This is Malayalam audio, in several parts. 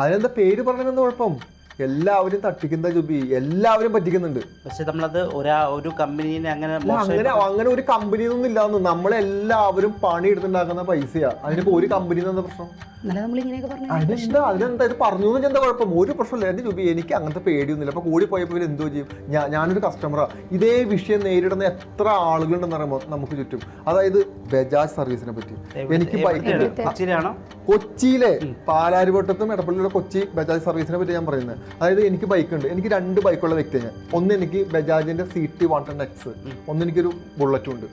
അതിനെന്താ പേര് പറഞ്ഞതെന്ന് കുഴപ്പം? എല്ലാവരും തട്ടിക്കുന്ന ജുബി എല്ലാവരും പറ്റിക്കുന്നുണ്ട്. പക്ഷെ നമ്മളത് ഒരാ ഒരു കമ്പനീനെ അങ്ങനെ അങ്ങനെ അങ്ങനെ ഒരു കമ്പനിന്നൊന്നും ഇല്ലാന്ന് നമ്മളെല്ലാവരും പണി എടുത്തുണ്ടാക്കുന്ന പൈസയാ. അതിനിപ്പോ ഒരു കമ്പനി എന്താ പ്രശ്നം? ഇത് പറഞ്ഞു എന്ന് എന്താ കുഴപ്പം? ഒരു പ്രശ്നമില്ല. എന്റെ ജുബി? എനിക്ക് അങ്ങനത്തെ പേടിയൊന്നുമില്ല അപ്പൊ കൂടി പോയപ്പോൾ എന്തോ ചെയ്യും? ഞാൻ ഞാനൊരു കസ്റ്റമറാ ഇതേ വിഷയം നേരിടുന്ന എത്ര ആളുകളുണ്ടെന്ന് പറയുമ്പോൾ നമുക്ക് ചുറ്റും. അതായത് ബജാജ് സർവീസിനെ പറ്റി. എനിക്ക് കൊച്ചിയിലെ പാലാരിവട്ടത്തും എടപ്പള്ളിയിലെ കൊച്ചി ബജാജ് സർവീസിനെ പറ്റി ഞാൻ പറയുന്നത് അതായത് എനിക്ക് ബൈക്ക് ഉണ്ട്. എനിക്ക് രണ്ട് ബൈക്കുള്ള വ്യക്തിയാണ് ഞാൻ. ഒന്ന് എനിക്ക് ബജാജിന്റെ C T one ten X ഒന്ന് എനിക്കൊരു ബുള്ളറ്റും ഉണ്ട്.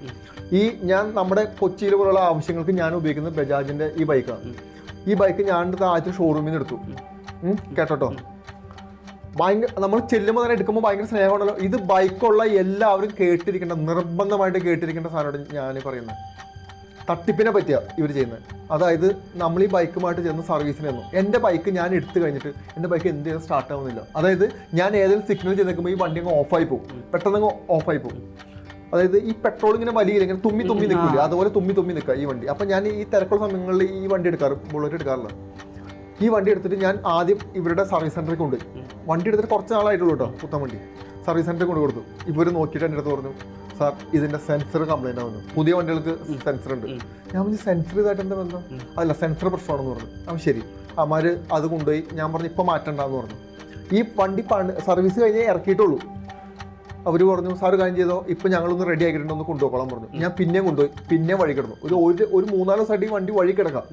ഈ ഞാൻ നമ്മുടെ കൊച്ചിയിൽ പോലുള്ള ആവശ്യങ്ങൾക്ക് ഞാൻ ഉപയോഗിക്കുന്നത് ബജാജിന്റെ ഈ ബൈക്കാണ് ഈ ബൈക്ക് ഞാൻ ആദ്യത്തെ ഷോറൂമിൽ നിന്ന് എടുത്തു. കേട്ടോ ഭയങ്കര നമ്മൾ ചെല്ലുമ്പോൾ തന്നെ എടുക്കുമ്പോൾ ഭയങ്കര സ്നേഹമാണല്ലോ. ഇത് ബൈക്കുള്ള എല്ലാവരും കേട്ടിരിക്കേണ്ട നിർബന്ധമായിട്ട് കേട്ടിരിക്കേണ്ട സാധനമാണ് ഞാൻ പറയുന്നത്. തട്ടിപ്പിനെ പറ്റിയ ഇവർ ചെയ്യുന്നത്. അതായത് നമ്മൾ ഈ ബൈക്കുമായിട്ട് ചെന്ന് സർവീസിന് തന്നു എന്റെ ബൈക്ക് ഞാൻ എടുത്തു കഴിഞ്ഞിട്ട് എന്റെ ബൈക്ക് എന്ത് ചെയ്താൽ സ്റ്റാർട്ട് ആവുന്നില്ല. അതായത് ഞാൻ ഏതെങ്കിലും സിഗ്നൽ ചെയ്ത് നിൽക്കുമ്പോൾ ഈ വണ്ടി അങ്ങ് ഓഫായി പോകും. പെട്ടെന്ന് അങ്ങ് ഓഫായി പോകും. അതായത് ഈ പെട്രോൾ ഇങ്ങനെ വലിയ ഇങ്ങനെ തുമ്മി തുമ്മി നിൽക്കില്ല അതുപോലെ തുമ്മി തുമ്മി നിൽക്കുക ഈ വണ്ടി. അപ്പം ഞാൻ ഈ തിരക്കുള്ള സമയങ്ങളിൽ ഈ വണ്ടി എടുക്കാറ് ബുള്ളറ്റ് എടുക്കാറില്ല. ഈ വണ്ടി എടുത്തിട്ട് ഞാൻ ആദ്യം ഇവരുടെ സർവീസ് സെന്ററിൽ കൊണ്ട് വണ്ടി എടുത്തിട്ട് കുറച്ച് നാളായിട്ടുള്ളൂ കേട്ടോ പുത്തൻ വണ്ടി. സർവീസ് സെന്ററിൽ കൊണ്ട് കൊടുത്തു. ഇവർ നോക്കിയിട്ട് എന്റെ അടുത്ത് പറഞ്ഞു സാർ ഇതിന്റെ സെൻസർ കംപ്ലൈന്റ് ആവുന്നു. പുതിയ വണ്ടികൾക്ക് സെൻസർ ഉണ്ട്. ഞാൻ പറഞ്ഞു സെൻസർ ഇതായിട്ട് എന്താ ബന്ധം? അല്ല സെൻസർ പ്രശ്നമാണെന്ന് പറഞ്ഞു. അപ്പം ശരി. അമാര് അത് കൊണ്ടുപോയി ഞാൻ പറഞ്ഞു ഇപ്പം മാറ്റണ്ടെന്ന് പറഞ്ഞു. ഈ വണ്ടി സർവീസ് കഴിഞ്ഞാൽ ഇറക്കിയിട്ടുള്ളൂ. അവർ പറഞ്ഞു സാർ കാര്യം ചെയ്തോ? ഇപ്പം ഞങ്ങളൊന്ന് റെഡി ആക്കിയിട്ടുണ്ട് ഒന്ന് കൊണ്ടുപോകണം പറഞ്ഞു. ഞാൻ പിന്നെ കൊണ്ടുപോയി പിന്നെ വഴി കിടന്നു. ഒരു ഒരു ഒരു മൂന്നാൽ ദിവസമായിട്ട് ഈ വണ്ടി വഴി കിടക്കാം.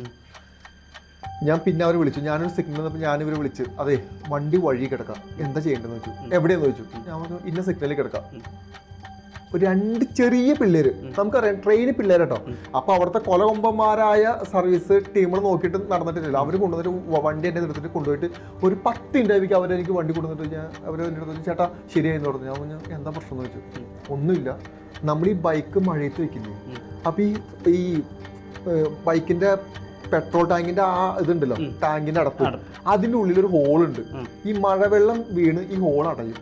ഞാൻ പിന്നെ അവർ വിളിച്ചു. ഞാനൊരു സിഗ്നൽ തന്നപ്പോൾ ഞാനിവർ വിളിച്ച് അതെ വണ്ടി വഴി കിടക്കാം. എന്താ ചെയ്യേണ്ടതെന്ന് വെച്ചു? എവിടെയെന്ന് ചോദിച്ചു. ഞാൻ പറഞ്ഞു ഇന്ന സിഗ്നലിൽ കിടക്കാം. ഒരു രണ്ട് ചെറിയ പിള്ളേര്. നമുക്കറിയാം ട്രെയിന് പിള്ളേർ കേട്ടോ അപ്പൊ അവിടുത്തെ കൊലകൊമ്പന്മാരായ സർവീസ് ടീമുകൾ നോക്കിയിട്ട് നടന്നിട്ടില്ല അവർ കൊണ്ടുവന്നിട്ട് വണ്ടി എന്റെ നിർത്തിട്ട് കൊണ്ടുപോയിട്ട് ഒരു പത്ത് ഇന്റർവ്യൂക്ക് അവരെനിക്ക് വണ്ടി കൊണ്ടുവന്നിട്ട് ഞാൻ അവർ എന്റെ അടുത്ത് ചേട്ടാ ശരിയായെന്ന് പറഞ്ഞു. ഞാൻ പറഞ്ഞു എന്താ പ്രശ്നം? എന്ന് വെച്ചു ഒന്നുമില്ല. നമ്മൾ ഈ ബൈക്ക് മഴയത്ത് വെക്കില്ലേ? അപ്പൊ ഈ ഈ ബൈക്കിന്റെ പെട്രോൾ ടാങ്കിന്റെ ആ ഇതുണ്ടല്ലോ ടാങ്കിന്റെ അടപ്പ്. അതിന്റെ ഉള്ളിൽ ഒരു ഹോൾ ഉണ്ട് ഈ മഴവെള്ളം വീണ് ഈ ഹോൾ അടയും.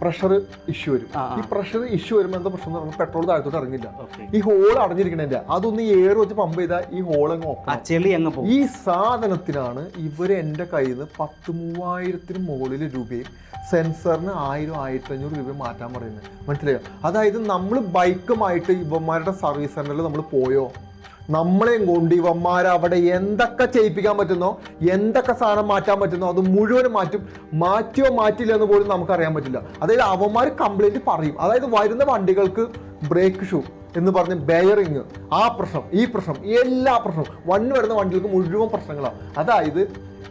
പ്രഷർ ഇഷ്യൂ വരും. ഈ പ്രഷർ ഇഷ്യൂ വരുമ്പോൾ എന്താ പ്രശ്നം എന്ന് പറഞ്ഞാൽ പെട്രോൾ താഴത്തോട്ട് ഇറങ്ങില്ല. ഈ ഹോൾ അടഞ്ഞിരിക്കണതിന്റെ അതൊന്ന് ഏറ് വെച്ച് പമ്പ് ചെയ്താൽ ഈ ഹോൾ അങ്ങ് ഓപ്പൺ ഈ സാധനത്തിനാണ് ഇവർ എന്റെ കയ്യിൽ നിന്ന് പത്ത് മൂവായിരത്തിന് മുകളിൽ രൂപയും സെൻസറിന് ആയിരം ആയിരത്തി അഞ്ഞൂറ് രൂപ മാറ്റാൻ പറയുന്നത്. മനസ്സിലായോ? അതായത് നമ്മൾ ബൈക്കുമായിട്ട് ഇവന്മാരുടെ സർവീസ് സെന്ററിൽ നമ്മൾ പോയോ? നമ്മളെയും കൊണ്ട് ഇവന്മാർ അവിടെ എന്തൊക്കെ ചെയ്യിപ്പിക്കാൻ പറ്റുന്നോ എന്തൊക്കെ സാധനം മാറ്റാൻ പറ്റുന്നോ അത് മുഴുവനും മാറ്റും. മാറ്റിയോ മാറ്റില്ല എന്ന് പോലും നമുക്കറിയാൻ പറ്റില്ല. അതായത് അവന്മാർ കംപ്ലൈന്റ് പറയും. അതായത് വരുന്ന വണ്ടികൾക്ക് ബ്രേക്ക് ഷൂ എന്ന് പറഞ്ഞ് ബെയറിങ് ആ പ്രശ്നം ഈ പ്രശ്നം എല്ലാ പ്രശ്നവും. വണ്ടി വരുന്ന വണ്ടികൾക്ക് മുഴുവൻ പ്രശ്നങ്ങളാണ് അതായത്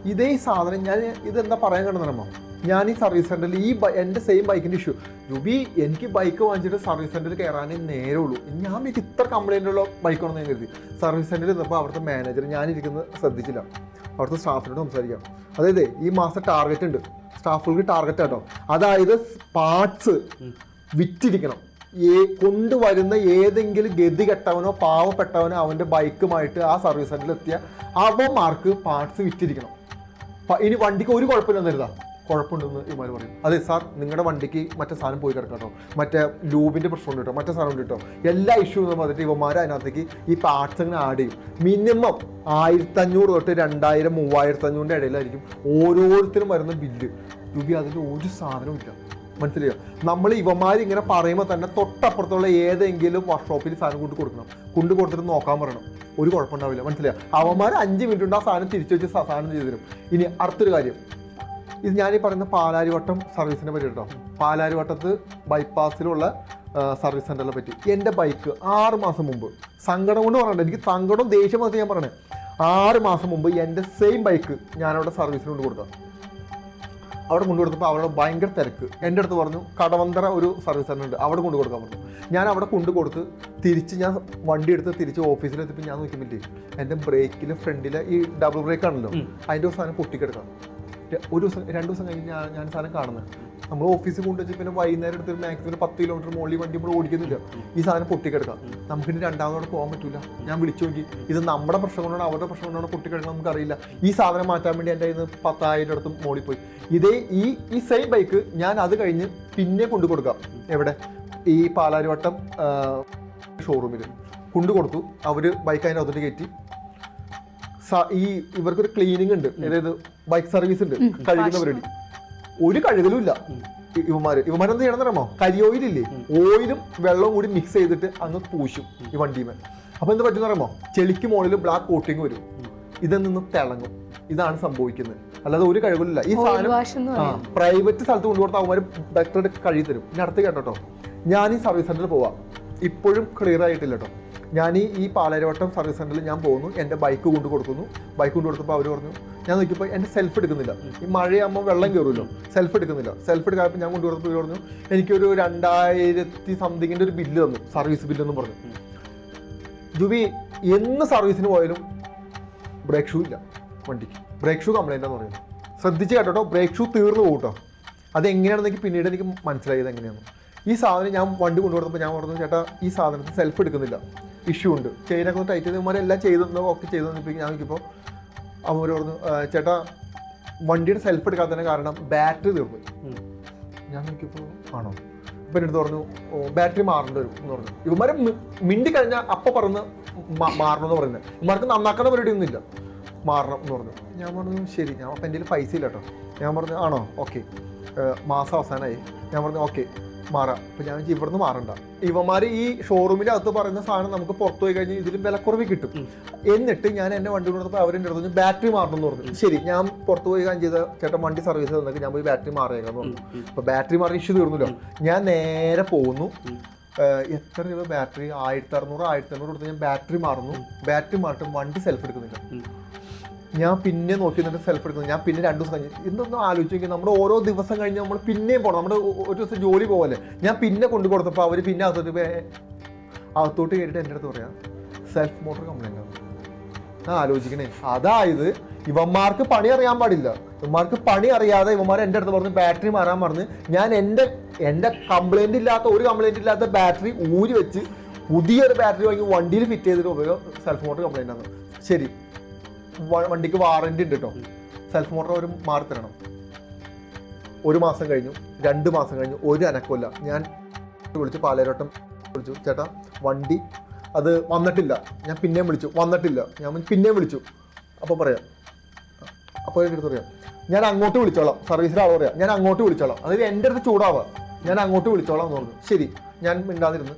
ഇതേ സാധനം ഞാൻ ഇതെന്താ പറയാൻ കണ്ടെന്നോ ഞാൻ ഈ സർവീസ് സെന്ററിൽ ഈ ബൈ- എന്റെ സെയിം ബൈക്കിന്റെ ഇഷ്യൂ രൂപി എനിക്ക് ബൈക്ക് വാങ്ങിച്ചിട്ട് സർവീസ് സെന്ററിൽ കയറാനേ നേരെ ഉള്ളൂ. ഞാൻ എനിക്ക് ഇത്ര കംപ്ലൈന്റ് ഉള്ള ബൈക്കാണെന്ന് ഞാൻ കരുതി. സർവീസ് സെന്ററിൽ നിന്നപ്പോൾ അവിടുത്തെ മാനേജർ ഞാനിരിക്കുന്നത് ശ്രദ്ധിച്ചില്ല. അവിടുത്തെ സ്റ്റാഫിനോട് സംസാരിക്കാം. അതായത് ഈ മാസം ടാർഗറ്റ് ഉണ്ട്. സ്റ്റാഫുകൾക്ക് ടാർഗറ്റ് കേട്ടോ അതായത് പാർട്സ് വിറ്റിരിക്കണം. ഏ കൊണ്ടുവരുന്ന ഏതെങ്കിലും ഗതി കെട്ടവനോ പാവപ്പെട്ടവനോ അവന്റെ ബൈക്കുമായിട്ട് ആ സർവീസ് സെന്ററിൽ എത്തിയ അവന്മാർക്ക് പാർട്സ് വിറ്റിരിക്കണം. ഇനി വണ്ടിക്ക് ഒരു കുഴപ്പമില്ലെന്ന് കരുതാം. കുഴപ്പമുണ്ടെന്ന് ഇമാർ പറയും. അതെ സാർ നിങ്ങളുടെ വണ്ടിക്ക് മറ്റേ സാധനം പോയി കിടക്കാം കേട്ടോ മറ്റേ ലൂബിന്റെ പ്രശ്നമുണ്ട് കേട്ടോ മറ്റേ സാധനം ഉണ്ട് കേട്ടോ എല്ലാ ഇഷ്യൂ എന്ന് പറഞ്ഞിട്ട് ഇവന്മാർ അതിനകത്തേക്ക് ഈ പാർട്സ് അങ്ങനെ ആഡ് ചെയ്യും. മിനിമം ആയിരത്തഞ്ഞൂറ് തൊട്ട് രണ്ടായിരം മൂവായിരത്തി അഞ്ഞൂറിന്റെ ഇടയിലായിരിക്കും ഓരോരുത്തരും വരുന്ന ബില്ല് രൂപി അതിന്റെ ഒരു സാധനവും ഇല്ല. മനസ്സിലായോ? നമ്മൾ ഇവന്മാർ ഇങ്ങനെ പറയുമ്പോൾ തന്നെ തൊട്ടപ്പുറത്തുള്ള ഏതെങ്കിലും വർക്ക്ഷോപ്പിൽ സാധനം കൊണ്ട് കൊടുക്കണം. കൊണ്ട് കൊടുത്തിട്ട് നോക്കാൻ പറയണം. ഒരു കുഴപ്പമുണ്ടാവില്ല. മനസ്സിലായോ? അവന്മാർ അഞ്ച് മിനിറ്റ് കൊണ്ട് ആ സാധനം തിരിച്ചു വെച്ച് സാധനം ചെയ്തു തരും. ഇനി അടുത്തൊരു കാര്യം. ഇത് ഈ പറയുന്ന പാലാരിവട്ടം സർവീസിനെ പറ്റി കേട്ടോ. പാലാരിവട്ടത്ത് ബൈപ്പാസിലുള്ള സർവീസ് സെന്ററിനെ പറ്റി. എന്റെ ബൈക്ക് ആറ് മാസം മുമ്പ് സങ്കടം കൊണ്ട് പറയണ്ട എനിക്ക് സങ്കടം ദേഷ്യം വന്നിട്ട് ഞാൻ പറയണേ. ആറ് മാസം മുമ്പ് എന്റെ സെയിം ബൈക്ക് ഞാനവിടെ സർവീസിന് കൊണ്ട് കൊടുക്കാം അവിടെ കൊണ്ടു കൊടുത്തപ്പോൾ അവിടെ ഭയങ്കര തിരക്ക്. എന്റെ അടുത്ത് പറഞ്ഞു കടവന്തര ഒരു സർവീസ് സെന്റർ ഉണ്ട്. അവിടെ കൊണ്ടു കൊടുക്കാൻ പറഞ്ഞു. ഞാൻ അവിടെ കൊണ്ടു കൊടുത്ത് തിരിച്ച് ഞാൻ വണ്ടി എടുത്ത് തിരിച്ച് ഓഫീസിലെത്തിപ്പോൾ ഞാൻ നോക്കുമ്പോഴേ എന്റെ ബ്രേക്കിലെ ഫ്രണ്ടിലെ ഈ ഡബിൾ ബ്രേക്ക് ആണല്ലോ. അതിന്റെ ഒരു സാധനം പൊട്ടിക്കിടക്കാം. ഒരു ദിവസം രണ്ട് ദിവസം കഴിഞ്ഞ് ഞാൻ ഞാൻ സാധനം കാണുന്നത്. നമ്മൾ ഓഫീസിൽ കൊണ്ടുവച്ച് പിന്നെ വൈകുന്നേരം എടുത്ത് മാക്സിമം പത്ത് കിലോമീറ്റർ മുകളിൽ വണ്ടി നമ്മൾ ഓടിക്കുന്നില്ല. ഈ സാധനം പൊട്ടിക്കിടക്കാം. നമുക്ക് ഇനി രണ്ടാമതോടെ പോകാൻ പറ്റില്ല ഞാൻ വിളിച്ചു നോക്കി. ഇത് നമ്മുടെ പ്രശ്നം കൊണ്ടാണ് അവരുടെ പ്രശ്നം കൊണ്ടാണ് പൊട്ടിക്കിടക്കണം നമുക്കറിയില്ല. ഈ സാധനം മാറ്റാൻ വേണ്ടി എന്റെ നിന്ന് പത്തായിരം അടുത്ത് മുകളിൽ പോയി. ഇതേ ഈ ഈ സെയിം ബൈക്ക് ഞാൻ അത് കഴിഞ്ഞ് പിന്നെ കൊണ്ടു കൊടുക്കാം. എവിടെ? ഈ പാലാരിവട്ടം ഷോറൂമിൽ കൊണ്ടു കൊടുത്തു. അവർ ബൈക്ക് അതിന്റെ അകത്തോട്ട് കയറ്റി. ഈ ഇവർക്കൊരു ക്ലീനിങ് ഉണ്ട്. അതായത് ബൈക്ക് സർവീസ് ഉണ്ട്. കഴുകുന്ന പരിപാടി ഒരു കഴുകലും ഇല്ല. ഇവന്മാര്. ഇവന്മാരെന്ത് ചെയ്യണം കരി ഓയിലില്ലേ ഓയിലും വെള്ളവും കൂടി മിക്സ് ചെയ്തിട്ട് അങ്ങ് പൂശും ഈ വണ്ടിമേ അപ്പൊ എന്ത് പറ്റുന്ന അറിയാമോ? ചെളിക്ക് മുകളിൽ ബ്ലാക്ക് കോട്ടിങ് വരും. ഇതിൽ നിന്ന് തിളങ്ങും. ഇതാണ് സംഭവിക്കുന്നത്. അല്ലാതെ ഒരു കഴിവില്ല ഈ സാധനം പ്രൈവറ്റ് സ്ഥലത്ത് കൊണ്ടുകൊടുത്ത അവന്മാർ ഡോക്ടറുടെ കഴുകി തരും. ഇനി അടുത്ത് കേട്ടോ. ഞാൻ ഈ സർവീസ് സെന്ററിൽ പോവാം. ഇപ്പോഴും ക്ലിയർ ആയിട്ടില്ല കേട്ടോ. ഞാൻ ഈ പാലരവട്ടം സർവീസ് സെന്ററിൽ ഞാൻ പോകുന്നു. എന്റെ ബൈക്ക് കൊണ്ട് കൊടുക്കുന്നു. ബൈക്ക് കൊണ്ട് കൊടുത്തപ്പോൾ അവർ പറഞ്ഞു ഞാൻ നോക്കിയപ്പോൾ എന്റെ സെൽഫ് എടുക്കുന്നില്ല. ഈ മഴയാകുമ്പോൾ വെള്ളം കയറുമല്ലോ സെൽഫ് എടുക്കുന്നില്ല. സെൽഫ് എടുക്കാത്തപ്പോൾ ഞാൻ കൊണ്ടു കൊടുത്തപ്പോൾ പറഞ്ഞു എനിക്കൊരു രണ്ടായിരത്തി സംതിങ്ങിന്റെ ഒരു ബില്ല് തന്നു. സർവീസ് ബില്ലെന്നും പറഞ്ഞു. ജുബി എന്ന് സർവീസിന് പോയാലും ബ്രേക്ക് ഷൂ ഇല്ല വണ്ടിക്ക്. ബ്രേക്ക് ഷൂ കംപ്ലൈന്റ് എന്ന് പറയുന്നത് ശ്രദ്ധിച്ച് കേട്ടോ ബ്രേക്ക് ഷൂ തീർന്നു പോകും കേട്ടോ അതെങ്ങനെയാണെന്ന് എനിക്ക് പിന്നീട് എനിക്ക് മനസ്സിലായത് എങ്ങനെയാണ് ഈ സാധനം ഞാൻ വണ്ടി കൊണ്ടുവന്നപ്പോൾ ഞാൻ പറഞ്ഞു ചേട്ടാ ഈ സാധനത്തിന് സെൽഫ് എടുക്കുന്നില്ല. ഇഷ്യൂ ഉണ്ട്. ചെയിനൊക്കെ ടൈറ്റ് ചെയ്ത് ഇവന്മാരെല്ലാം ചെയ്തു ഒക്കെ ചെയ്തു തന്നിപ്പോൾ ഞാൻ നോക്കിയപ്പോൾ അവരോട് പറഞ്ഞു "ആ, ചേട്ടാ വണ്ടിയുടെ സെൽഫ് എടുക്കാത്തതിന് കാരണം ബാറ്ററി തീർന്നു ഞാൻ നോക്കിയപ്പോൾ ആണോ? അപ്പം എന്റെ അടുത്ത് പറഞ്ഞു ഓ ബാറ്ററി മാറേണ്ടി വരും എന്ന് പറഞ്ഞു. ഇവന്മാരെ മിണ്ടി കഴിഞ്ഞാൽ അപ്പം പറഞ്ഞ് മാറണം എന്ന് പറയുന്നത്. ഇവന്മാർക്ക് നന്നാക്കുന്ന പരിപാടി ഒന്നുമില്ല. മാറണം എന്ന് പറഞ്ഞു. ഞാൻ പറഞ്ഞു ശരി ഞാൻ അപ്പം എന്റെ കയ്യിൽ പൈസ ഇല്ല കേട്ടോ ഞാൻ പറഞ്ഞു ആണോ? ഓക്കെ. മാസം അവസാനമായി ഞാൻ പറഞ്ഞു ഓക്കെ മാറാം. അപ്പം ഞാൻ വെച്ചാൽ ഇവിടുന്ന് മാറണ്ട. ഇവന്മാർ ഈ ഷോറൂമിന്റെ അകത്ത് പറയുന്ന സാധനം നമുക്ക് പുറത്തു പോയി കഴിഞ്ഞാൽ ഇതിലും വിലക്കുറവ് കിട്ടും. എന്നിട്ട് ഞാൻ എന്റെ വണ്ടി കൊടുത്തപ്പോൾ അവരെന്റെ അടുത്ത് ബാറ്ററി മാറണം എന്ന് പറഞ്ഞു. ശരി ഞാൻ പുറത്ത് പോയി കാര്യം ചെയ്ത ചേട്ടൻ വണ്ടി സർവീസ് തന്നിട്ട് ഞാൻ പോയി ബാറ്ററി മാറിയേക്കാന്ന് പറഞ്ഞു. അപ്പോൾ ബാറ്ററി മാറി ഇഷ്യൂ തീർന്നല്ലോ. ഞാൻ നേരെ പോകുന്നു എത്ര രൂപ ബാറ്ററി? ആയിരത്തി അറുന്നൂറ് ആയിരത്തി അറുന്നൂറ് കൊടുത്ത് ഞാൻ ബാറ്ററി മാറുന്നു. ബാറ്ററി മാറിട്ടും വണ്ടി സെൽഫ് എടുക്കുന്നില്ല. ഞാൻ പിന്നെ നോക്കി നിന്നിട്ട് സെൽഫ് എടുക്കുന്നത്. ഞാൻ പിന്നെ രണ്ട് ദിവസം കഴിഞ്ഞ്. ഇന്നൊന്നും ആലോചിച്ച് നമ്മൾ ഓരോ ദിവസം കഴിഞ്ഞ് നമ്മൾ പിന്നെയും പോകണം നമ്മുടെ ഒരു ദിവസം ജോലി പോകല്ലേ ഞാൻ പിന്നെ കൊണ്ടു കൊടുത്തപ്പോൾ അവർ പിന്നെ അകത്തോട്ട് അകത്തോട്ട് കയറിയിട്ട് എന്റെ അടുത്ത് പറയാം സെൽഫ് മോട്ടോർ കംപ്ലൈന്റ് ആണ് ആ ആലോചിക്കണേ. അതായത് ഇവന്മാർക്ക് പണി അറിയാൻ പാടില്ല. ഇവന്മാർക്ക് പണി അറിയാതെ ഇവന്മാർ എന്റെ അടുത്ത് പറഞ്ഞ് ബാറ്ററി മാറാൻ പറഞ്ഞ് ഞാൻ എന്റെ എന്റെ കംപ്ലൈന്റ് ഇല്ലാത്ത ഒരു കംപ്ലൈന്റ് ഇല്ലാത്ത ബാറ്ററി ഊരി വെച്ച് പുതിയൊരു ബാറ്ററി വാങ്ങി വണ്ടിയിൽ ഫിറ്റ് ചെയ്തിട്ട് ഉപയോഗം സെൽഫ് മോട്ടോർ കംപ്ലൈന്റ് ആണ് ശരി. വണ്ടിക്ക് വാറന്റി ഉണ്ട് കേട്ടോ സെൽഫ് മോട്ടോർ ഒരു മാറി തരണം. ഒരു മാസം കഴിഞ്ഞു രണ്ട് മാസം കഴിഞ്ഞു ഒരു അനക്കമില്ല ഞാൻ വിളിച്ചു പാലേരോട്ടം വിളിച്ചു. ചേട്ടാ വണ്ടി അത് വന്നിട്ടില്ല. ഞാൻ പിന്നെയും വിളിച്ചു വന്നിട്ടില്ല. ഞാൻ പിന്നെയും വിളിച്ചു. അപ്പോൾ പറയാം. അപ്പോൾ എന്റെ അടുത്ത് പറയാം. ഞാൻ അങ്ങോട്ട് വിളിച്ചോളാം. സർവീസിലെ ആൾ പറയാം. ഞാൻ അങ്ങോട്ട് വിളിച്ചോളാം. അതായത് എന്റെ അടുത്ത് ചൂടാവുക ഞാൻ അങ്ങോട്ട് വിളിച്ചോളാം എന്ന് പറഞ്ഞു. ശരി. ഞാൻ മിണ്ടാതിരുന്ന്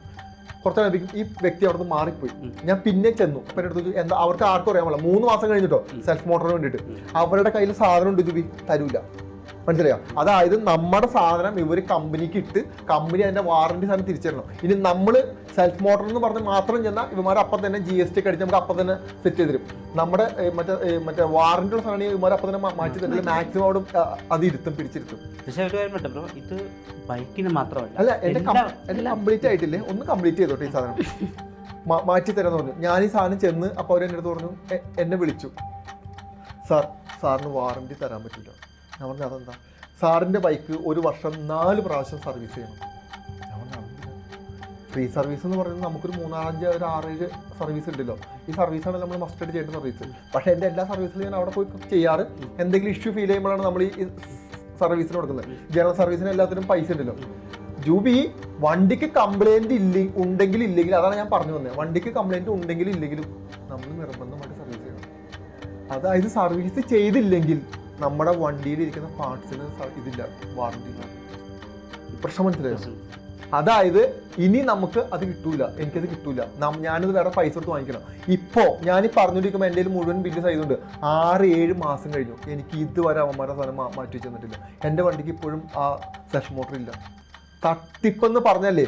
കുറച്ച് നേരത്തേക്കും ഈ വ്യക്തി അവിടെ നിന്ന് മാറിപ്പോയി ഞാൻ പിന്നെ ചെന്നു. അപ്പം എന്റെ അടുത്ത് എന്താ അവർക്ക് ആർക്കും അറിയാൻ പാടില്ല. മൂന്ന് മാസം കഴിഞ്ഞിട്ടോ സെൽഫ് മോട്ടറിന് വേണ്ടിയിട്ട്. അവരുടെ കയ്യിൽ സാധനം ഉണ്ട് ജുബി തരൂല. മനസ്സിലായോ? അതായത് നമ്മുടെ സാധനം ഇവർ കമ്പനിക്ക് ഇട്ട് കമ്പനി അതിന്റെ വാറണ്ടി സാധനം തിരിച്ചിടണം ഇനി നമ്മൾ സെൽഫ് മോട്ടർ എന്ന് പറഞ്ഞ് മാത്രം ചെന്നാൽ ഇവന്മാർ അപ്പം തന്നെ ജി എസ് ടി അടിച്ച് നമുക്ക് അപ്പം തന്നെ സെറ്റ് ചെയ്ത് തരും. നമ്മുടെ മറ്റേ മറ്റേ വാറണ്ടി ഉള്ള സാധനം ഇവന്മാർ അപ്പം തന്നെ മാറ്റി തരില്ല മാക്സിമം അവിടെ അത് ഇരുത്തും പിടിച്ചിരുത്തും. പക്ഷേ ഒരു കാര്യം ബ്രോ ഇത് ബൈക്കിന് മാത്രമല്ല അല്ല എന്റെ എന്റെ കംപ്ലീറ്റ് ആയിട്ടില്ലേ? ഒന്ന് കംപ്ലീറ്റ് ചെയ്തോട്ടെ ഈ സാധനം. മാറ്റി തരാന്ന് പറഞ്ഞു. ഞാൻ ഈ സാധനം ചെന്ന് അപ്പോൾ അവർ എന്റെ അടുത്ത് പറഞ്ഞു എന്നെ വിളിച്ചു. സാർ സാറിന് വാറണ്ടി തരാൻ പറ്റില്ല. ഞാൻ പറഞ്ഞു അതെന്താ? സാറിന്റെ ബൈക്ക് ഒരു വർഷം നാല് പ്രാവശ്യം സർവീസ് ചെയ്യണം. ഞാൻ പറഞ്ഞു ഫ്രീ സർവീസ് എന്ന് പറയുന്നത് നമുക്കൊരു മൂന്നാലഞ്ച് ഒരു ആറേഴ് സർവീസ് ഉണ്ടല്ലോ. ഈ സർവീസാണ് നമ്മൾ മസ്റ്റഡ് ചെയ്യേണ്ട സർവീസ്. പക്ഷേ എന്റെ എല്ലാ സർവീസിലും ഞാൻ അവിടെ പോയി ചെയ്യാറ്. എന്തെങ്കിലും ഇഷ്യൂ ഫീൽ ചെയ്യുമ്പോഴാണ് നമ്മൾ ഈ സർവീസിന് കൊടുക്കുന്നത്. ജനറൽ സർവീസിന് എല്ലാത്തിനും പൈസ ഉണ്ടല്ലോ. ജൂബി വണ്ടിക്ക് കംപ്ലൈന്റ് ഇല്ല ഉണ്ടെങ്കിൽ ഇല്ലെങ്കിൽ അതാണ് ഞാൻ പറഞ്ഞു വന്നത് വണ്ടിക്ക് കംപ്ലൈന്റ് ഉണ്ടെങ്കിൽ ഇല്ലെങ്കിലും നമ്മൾ നിർബന്ധമായിട്ട് സർവീസ് ചെയ്യണം. അതായത് സർവീസ് ചെയ്തില്ലെങ്കിൽ നമ്മുടെ വണ്ടിയിൽ ഇരിക്കുന്ന പാർട്സിന് ഇതില്ല വാറണ്ടി പ്രശ്നം മനസ്സിലായോ? അതായത് ഇനി നമുക്ക് അത് കിട്ടൂല എനിക്കത് കിട്ടൂല. ഞാനത് വേറെ പൈസ കൊടുത്ത് വാങ്ങിക്കണം. ഇപ്പോ ഞാൻ ഈ പറഞ്ഞുകൊണ്ടിരിക്കുമ്പോൾ എന്റെ മുഴുവൻ ബില്ല് സൈസുണ്ട് ആറ് ഏഴ് മാസം കഴിഞ്ഞു. എനിക്ക് ഇതുവരെ അവന്മാരുടെ സാധനം മാറ്റി വെച്ചിട്ടില്ല എന്റെ വണ്ടിക്ക് ഇപ്പോഴും ആ സെഷൻ മോട്ടർ ഇല്ല. തട്ടിപ്പെന്ന് പറഞ്ഞല്ലേ?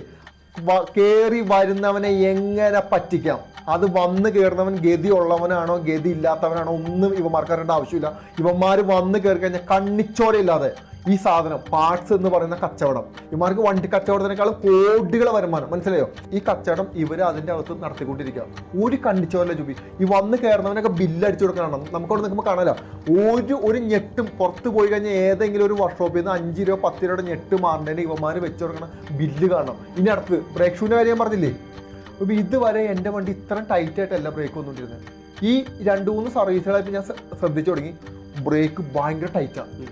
കേറി വരുന്നവനെ എങ്ങനെ പറ്റിക്കാം? അത് വന്ന് കയറുന്നവൻ ഗതി ഉള്ളവനാണോ ഗതി ഇല്ലാത്തവനാണോ ഒന്നും ഇവന്മാർക്കറിയേണ്ട ആവശ്യമില്ല. ഇവന്മാർ വന്ന് കയറി കഴിഞ്ഞാൽ കണ്ണിച്ചോരയില്ലാതെ ഈ സാധനം പാർട്സ് എന്ന് പറയുന്ന കച്ചവടം. ഇമാർക്ക് വണ്ടി കച്ചവടത്തിനേക്കാൾ കോടികൾ വരുമാനം. മനസ്സിലായോ? ഈ കച്ചവടം ഇവർ അതിന്റെ അകത്ത് നടത്തിക്കൊണ്ടിരിക്കുക ഒരു കണ്ണിച്ചോരല്ല ചുബി ഈ വന്ന് കയറുന്നവനൊക്കെ ബില്ല് അടിച്ചു കൊടുക്കണം നമുക്കവിടെ നിൽക്കുമ്പോൾ കാണാലോ? ഒരു ഒരു ഞെട്ടും പുറത്ത് പോയി കഴിഞ്ഞാൽ ഏതെങ്കിലും ഒരു വർക്ക്ഷോപ്പിൽ നിന്ന് അഞ്ച് രൂപ പത്ത് രൂപയുടെ ഞെട്ട് മാറുന്നതിന് ഇവന്മാർ വെച്ച് കൊടുക്കണം ബില്ല് കാണണം. ഇനി അടുത്ത് ബ്രേക്ക് ഷൂവിന്റെ കാര്യം പറഞ്ഞില്ലേ? അപ്പോൾ ഇതുവരെ എന്റെ വണ്ടി ഇത്ര ടൈറ്റ് ആയിട്ടല്ല ബ്രേക്ക് വന്നുകൊണ്ടിരുന്നത് ഈ രണ്ട് മൂന്ന് സർവീസുകളായിട്ട് ഞാൻ ശ്രദ്ധിച്ചു തുടങ്ങി. ബ്രേക്ക് ഭയങ്കര ടൈറ്റാണ്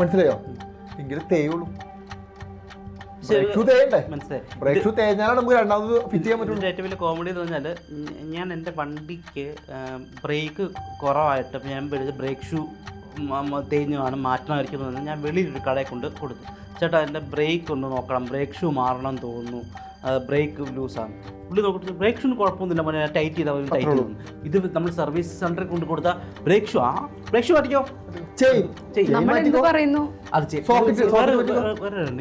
മനസ്സിലായോ? എങ്കിലും തേയുള്ളൂ. കോമഡി എന്ന് പറഞ്ഞാൽ ഞാൻ എന്റെ വണ്ടിക്ക് ബ്രേക്ക് കുറവായിട്ട് ഞാൻ ബ്രേക്ക് ഷൂ തേഞ്ഞാണ് മാറ്റണമായിരിക്കും ഞാൻ വെളിയിലൊരു കടയിൽ കൊണ്ട് കൊടുത്തു. ചേട്ടാ എന്റെ ബ്രേക്ക് ഒന്ന് നോക്കണം. ബ്രേക്ക് ഷൂ മാറണം തോന്നുന്നു. ബ്രേക്ക് ലൂസാണ് പുള്ളി നോക്കിയിട്ട് ബ്രേക്ക് ഷൂന് കുഴപ്പമൊന്നുമില്ല മോനെ ടൈറ്റ് ചെയ്താൽ മതി ടൈറ്റ് ചെയ്തു ഇത് നമ്മൾ സർവീസ് സെന്ററിൽ കൊണ്ട് കൊടുത്ത ബ്രേക്ക് ഷൂ ആ? ബ്രേക്ക് ഷൂ അടിക്കോ പറയുന്നു? അത്.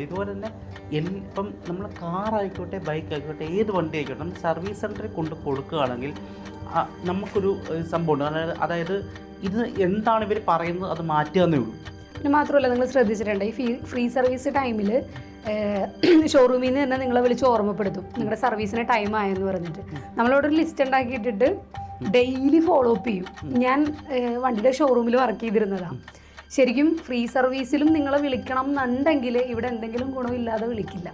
ഇതുപോലെ തന്നെ ഇപ്പം നമ്മൾ കാർ ആയിക്കോട്ടെ ബൈക്ക് ആയിക്കോട്ടെ ഏത് വണ്ടി ആയിക്കോട്ടെ നമ്മൾ സർവീസ് സെന്ററിൽ കൊണ്ട് കൊടുക്കുകയാണെങ്കിൽ നമുക്കൊരു സംഭവം സംഭവമുണ്ട് അതായത് അതായത് ഇത് എന്താണ് ഇവർ പറയുന്നത് അത് മാറ്റുക എന്നേ ഉള്ളൂ. പിന്നെ മാത്രമല്ല നിങ്ങൾ ശ്രദ്ധിച്ചിട്ടുണ്ട്? ഈ ഫ്രീ സർവീസ് ടൈമിൽ ഷോറൂമിൽ നിന്ന് തന്നെ നിങ്ങളെ വിളിച്ച് ഓർമ്മപ്പെടുത്തും. നിങ്ങളുടെ സർവീസിന് ടൈം ആയെന്ന് പറഞ്ഞിട്ട്. നമ്മളവിടെ ഒരു ലിസ്റ്റ് ഉണ്ടാക്കിയിട്ടിട്ട് ഡെയിലി ഫോളോ അപ്പ് ചെയ്യും. ഞാൻ വണ്ടിയുടെ ഷോറൂമിൽ വർക്ക് ചെയ്തിരുന്നതാണ് ശരിക്കും ഫ്രീ സർവീസിലും നിങ്ങളെ വിളിക്കണം എന്നുണ്ടെങ്കിൽ ഇവിടെ എന്തെങ്കിലും ഗുണമില്ലാതെ വിളിക്കില്ല.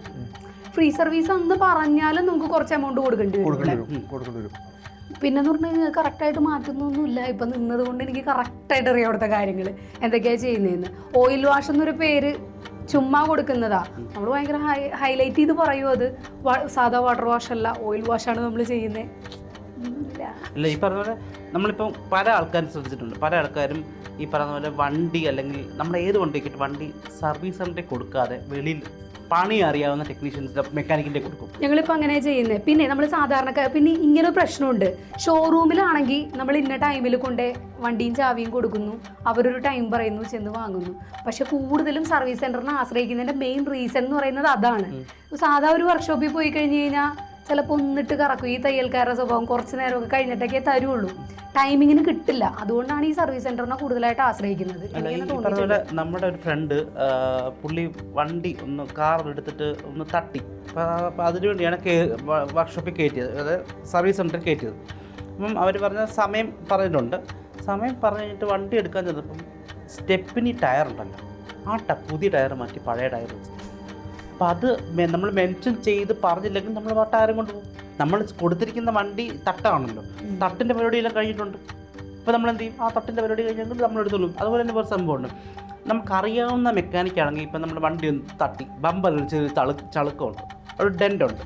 ഫ്രീ സർവീസ് എന്ന് പറഞ്ഞാലും നമുക്ക് കുറച്ച് എമൗണ്ട് കൊടുക്കേണ്ടി വരും പിന്നെ എന്ന് കൊടുക്കേണ്ടി വരും. പിന്നെന്ന് പറഞ്ഞാൽ കറക്റ്റായിട്ട് മാറ്റുന്നൊന്നുമില്ല. ഇപ്പം നിന്നത് കൊണ്ട് എനിക്ക് കറക്റ്റായിട്ട് അറിയാം അവിടുത്തെ കാര്യങ്ങൾ എന്തൊക്കെയാണ് ചെയ്യുന്നതെന്ന് ഓയിൽ വാഷ് എന്നൊരു പേര് ചുമ്മാ കൊടുക്കുന്നതാ. നമ്മൾ ഭയങ്കര ഹൈ ഹൈലൈറ്റ് ചെയ്ത് പറയൂ അത്. സാധാ വാട്ടർ വാഷ് അല്ല ഓയിൽ വാഷ് ആണ് നമ്മൾ ചെയ്യുന്നത് അല്ല ഈ പറഞ്ഞ പോലെ നമ്മളിപ്പം പല ആൾക്കാരും ശ്രദ്ധിച്ചിട്ടുണ്ട്. പല ആൾക്കാരും ഈ പറയുന്ന പോലെ വണ്ടി അല്ലെങ്കിൽ നമ്മുടെ ഏത് വണ്ടി കിട്ടും വണ്ടി സർവീസ് കൊടുക്കാതെ വെളിയിൽ പണി അറിയാവുന്ന ടെക്നീഷ്യൻസ് മെക്കാനിക്കിന്റെ കൊടുക്കും. ഞങ്ങളിപ്പോൾ അങ്ങനെ ചെയ്യുന്നത് പിന്നെ നമ്മൾ സാധാരണക്കാർ പിന്നെ ഇങ്ങനെ ഒരു പ്രശ്നമുണ്ട്. ഷോറൂമിലാണെങ്കിൽ നമ്മൾ ഇന്ന ടൈമിൽ കൊണ്ടേ വണ്ടിയും ചാവിയും കൊടുക്കുന്നു. അവരൊരു ടൈം പറയുന്നു ചെന്ന് വാങ്ങുന്നു. പക്ഷെ കൂടുതലും സർവീസ് സെന്ററിനെ ആശ്രയിക്കുന്നതിന്റെ മെയിൻ റീസൺ എന്ന് പറയുന്നത് അതാണ്. സാധാ ഒരു വർക്ക്ഷോപ്പിൽ പോയി കഴിഞ്ഞു കഴിഞ്ഞാൽ ചിലപ്പോൾ ഒന്നിട്ട് കറക്കും. ഈ തയ്യൽക്കാരുടെ സ്വഭാവം കുറച്ച് നേരമൊക്കെ കഴിഞ്ഞിട്ടൊക്കെ തരുള്ളൂ. ടൈമിങ്ങിന് കിട്ടില്ല. അതുകൊണ്ടാണ് ഈ സർവീസ് സെന്ററിനെ കൂടുതലായിട്ട് ആശ്രയിക്കുന്നത്. നമ്മുടെ ഒരു ഫ്രണ്ട് പുള്ളി വണ്ടി ഒന്ന് കാർ എടുത്തിട്ട് ഒന്ന് തട്ടി. അപ്പോൾ അതിനു വേണ്ടിയാണ് വർക്ക്ഷോപ്പിൽ കയറ്റിയത്. അതായത് സർവീസ് സെന്ററിൽ കയറ്റിയത്. അപ്പം അവർ പറഞ്ഞ സമയം പറഞ്ഞിട്ടുണ്ട്. സമയം പറഞ്ഞിട്ട് വണ്ടി എടുക്കാൻ ചെന്നപ്പം സ്റ്റെപ്പിനി ടയർ ഉണ്ടല്ലോ. ആ പുതിയ ടയർ മാറ്റി പഴയ ടയർ വെച്ചു. അപ്പം അത് നമ്മൾ മെൻഷൻ ചെയ്ത് പറഞ്ഞില്ലെങ്കിൽ നമ്മൾ വട്ടാരം കൊണ്ട് പോകും. നമ്മൾ കൊടുത്തിരിക്കുന്ന വണ്ടി തട്ടാണല്ലോ. തട്ടിന്റെ പരിപാടിയെല്ലാം കഴിഞ്ഞിട്ടുണ്ട്. അപ്പോൾ നമ്മൾ എന്ത് ചെയ്യും? ആ തട്ടിന്റെ പരിപാടി കഴിഞ്ഞെങ്കിൽ നമ്മൾ എടുത്തോളും അതുപോലെ തന്നെ വേറെ സംഭവമുണ്ട്. നമുക്കറിയാവുന്ന മെക്കാനിക് ആണെങ്കിൽ ഇപ്പം നമ്മൾ വണ്ടി ഒന്ന് തട്ടി. ബമ്പർ ചെറിയ ചളു ചളുക്കമുണ്ട്. ഒരു ഡെന്റുണ്ട് ഉണ്ട്.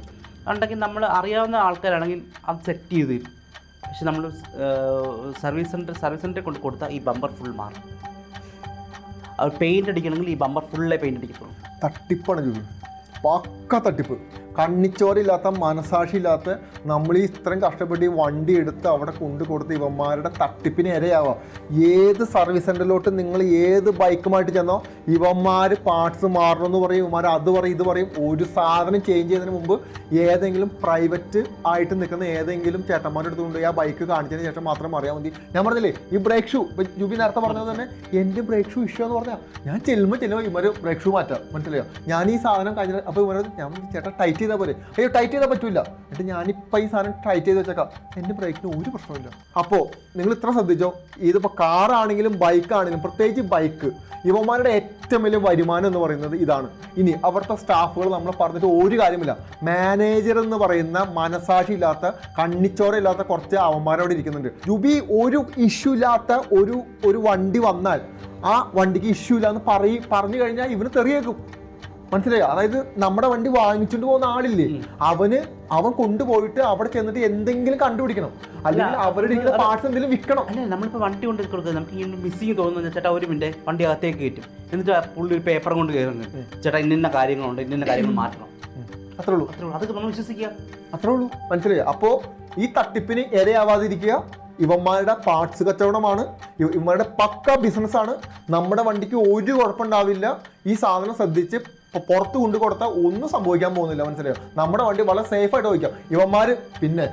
ഉണ്ടെങ്കിൽ നമ്മൾ അറിയാവുന്ന ആൾക്കാരാണെങ്കിൽ അത് സെറ്റ് ചെയ്ത് തരും. പക്ഷെ നമ്മൾ സർവീസ് സെന്റർ സർവീസ് സെന്ററിൽ കൊണ്ട് കൊടുത്താൽ ഈ ബമ്പർ ഫുൾ മാറും. അത് പെയിന്റ് അടിക്കണമെങ്കിൽ ഈ ബമ്പർ ഫുള്ളേ പെയിന്റ് അടിക്കത്തുള്ളൂ. തട്ടിപ്പണ ജോബി പക്ക തട്ടിപ്പ്. കണ്ണിച്ചോരില്ലാത്ത മനസാക്ഷിയില്ലാത്ത നമ്മൾ ഈ ഇത്രയും കഷ്ടപ്പെട്ട് ഈ വണ്ടി എടുത്ത് അവിടെ കൊണ്ടു കൊടുത്ത് ഇവന്മാരുടെ തട്ടിപ്പിന് ഇരയാവാം. ഏത് സർവീസ് സെന്ററിലോട്ട് നിങ്ങൾ ഏത് ബൈക്കുമായിട്ട് ചെന്നോ ഇവന്മാർ പാർട്സ് മാറണമെന്ന് പറയും ഇവന്മാർ അത് പറയും ഇത് പറയും. ഒരു സാധനം ചേഞ്ച് ചെയ്യുന്നതിന് മുമ്പ് ഏതെങ്കിലും പ്രൈവറ്റ് ആയിട്ട് നിൽക്കുന്ന ഏതെങ്കിലും ചേട്ടന്മാരുടെ അടുത്ത് ആ ബൈക്ക് കാണിച്ചതിന് ശേഷം മാത്രം അറിയാൻ മതി ഞാൻ പറഞ്ഞില്ലേ ഈ ബ്രേക്ക് ഷൂ ജുബി നേരത്തെ പറഞ്ഞത് തന്നെ എന്റെ ബ്രേക്ക് ഷൂ ഇഷ്യൂ എന്ന് പറഞ്ഞാൽ ഞാൻ ചെല്ലുമ്പോൾ ചെല്ലുമ്പോൾ ഇവർ ബ്രേക്ക് ഷൂ മാറ്റാം. മനസ്സിലായോ? ഞാൻ ഈ സാധനം കഴിഞ്ഞ അപ്പോൾ ഇവർ ഞാൻ ചേട്ടാ ടൈറ്റ് ചെയ്താൽ പോലെ അയ്യോ ടൈറ്റ് ചെയ്താൽ പറ്റൂല. എന്നിട്ട് ഞാനിപ്പോൾ ഈ സാധനം ടൈറ്റ് ചെയ്ത് വെച്ചേക്കാം. എന്റെ ബ്രേക്കിന് ഒരു പ്രശ്നമില്ല അപ്പോൾ നിങ്ങൾ ഇത്ര ശ്രദ്ധിച്ചോ? ഇതിപ്പോൾ കാറാണെങ്കിലും ബൈക്കാണെങ്കിലും പ്രത്യേകിച്ച് ബൈക്ക് ഇവന്മാരുടെ ഏറ്റവും വലിയ വരുമാനം എന്ന് പറയുന്നത് ഇതാണ്. ഇനി അവിടുത്തെ സ്റ്റാഫുകൾ നമ്മൾ പറഞ്ഞിട്ട് ഒരു കാര്യമില്ല മാനേജർ എന്ന് പറയുന്ന മനസാക്ഷി ഇല്ലാത്ത കണ്ണിച്ചോര ഇല്ലാത്ത കുറച്ച് അവന്മാരവിടെ ഇരിക്കുന്നുണ്ട്. ജുബി ഒരു ഇഷ്യൂ ഇല്ലാത്ത ഒരു ഒരു വണ്ടി വന്നാൽ ആ വണ്ടിക്ക് ഇഷ്യൂ ഇല്ല എന്ന് പറയും പറഞ്ഞു കഴിഞ്ഞാൽ ഇവന് തെറിയേക്കും. മനസ്സിലായോ? അതായത് നമ്മുടെ വണ്ടി വാങ്ങിച്ചുകൊണ്ട് പോകുന്ന ആളില്ലേ? അവന് അവൻ കൊണ്ടുപോയിട്ട് അവിടെ ചെന്നിട്ട് എന്തെങ്കിലും കണ്ടുപിടിക്കണം. അല്ലെങ്കിൽ അവരുടെ പാർട്സ് എന്തെങ്കിലും വിൽക്കണം. അല്ല നമ്മളിപ്പോൾ വണ്ടി കൊണ്ട് കൊടുക്കുന്നത് നമുക്ക് ഇങ്ങനെ മിസ്സിങ് തോന്നുന്നു ചേട്ടാ ഒരു മിനിറ്റ് വണ്ടി അകത്തേക്ക് കയറ്റും. എന്നിട്ട് പുള്ളി ഒരു പേപ്പർ കൊണ്ട് കയറുന്നു. ചേട്ടാ ഇന്ന കാര്യങ്ങളുണ്ട് ഇന്ന കാര്യങ്ങൾ മാറ്റണം. അത്രേ ഉള്ളൂ അത്രേ ഉള്ളൂ അതൊക്കെ നമ്മൾ വിശ്വസിക്കുക. അത്രേ ഉള്ളൂ മനസ്സിലായി? അപ്പോ ഈ തട്ടിപ്പിന് ഇരയാവാതിരിക്കുക. ഇവന്മാരുടെ പാർട്സ് കച്ചവടമാണ്. ഇവ- ഇവന്മാരുടെ പക്ക ബിസിനസ്സാണ് നമ്മുടെ വണ്ടിക്ക് ഒരു കുഴപ്പമുണ്ടാവില്ല. ഈ സാധനം ശ്രദ്ധിച്ച് പുറത്ത് കൊണ്ടു കൊടുത്താൽ ഒന്നും സംഭവിക്കാൻ പോകുന്നില്ല മനസ്സിലായോ? നമ്മുടെ വണ്ടി വളരെ സേഫ് ആയിട്ട് വയ്ക്കാം ഇവന്മാര് പിന്നെ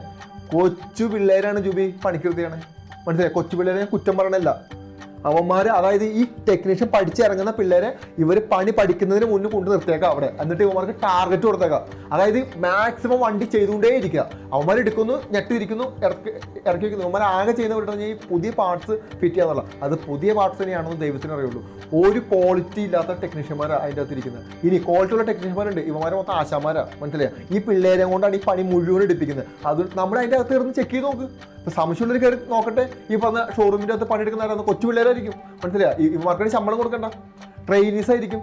കൊച്ചു പിള്ളേരാണ് ജുബി പണിക്കൃതിയാണ്. മനസ്സിലായി? കൊച്ചു പിള്ളേരെ കുറ്റം പറയണല്ല അവന്മാർ അതായത് ഈ ടെക്നീഷ്യൻ പഠിച്ചിറങ്ങുന്ന പിള്ളേരെ ഇവർ പണി പഠിക്കുന്നതിന് മുന്നേ കൊണ്ട് നിർത്തിയേക്കാം അവിടെ. എന്നിട്ട് ഇവന്മാർക്ക് ടാർഗറ്റ് കൊടുത്തേക്കാം. അതായത് മാക്സിമം വണ്ടി ചെയ്തുകൊണ്ടേ ഇരിക്കുക. അവന്മാർ എടുക്കുന്നു ഞെട്ടിരിക്കുന്നു ഇറക്കി ഇറക്കി വെക്കുന്നു. അവന്മാർ ആകെ ചെയ്യുന്ന ഈ പുതിയ പാർട്സ് ഫിറ്റ് ചെയ്യാന്നുള്ള അത് പുതിയ പാർട്സ് തന്നെയാണെന്ന് ദൈവത്തിന് അറിയുള്ളൂ. ഒരു ക്വാളിറ്റി ഇല്ലാത്ത ടെക്നീഷ്യന്മാർ അതിന്റെ അകത്ത് ഇരിക്കുന്നത്. ഇനി ക്വാളിറ്റി ഉള്ള ടെക്നീഷ്യന്മാരുണ്ട് ഇവന്മാരെ മൊത്തം ആശാമാരാണ് മനസ്സിലായോ? ഈ പിള്ളേരെ കൊണ്ടാണ് ഈ പണി മുഴുവൻ എടുപ്പിക്കുന്നത്. അത് നമ്മൾ അതിന്റെ അകത്ത് ഇരുന്ന് ചെക്ക് ചെയ്ത് നോക്ക്. ഇപ്പൊ സംശയമുള്ളവർ കയറി നോക്കട്ടെ. ഈ പറഞ്ഞ ഷോറൂമിന്റെ അകത്ത് പണിയെടുക്കുന്നവരാണ് കൊച്ചു പിള്ളേരായിരിക്കും. മനസ്സിലായി? ഈ ഇവന്മാർക്ക് ശമ്പളം കൊടുക്കണ്ട. ട്രെയിനീസ് ആയിരിക്കും.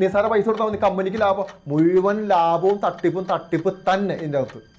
നിസാര പൈസ കൊടുത്താൽ മതി. കമ്പനിക്ക് ലാഭം. മുഴുവൻ ലാഭവും തട്ടിപ്പും തട്ടിപ്പ് തന്നെ ഇതിന്റെ അകത്ത്.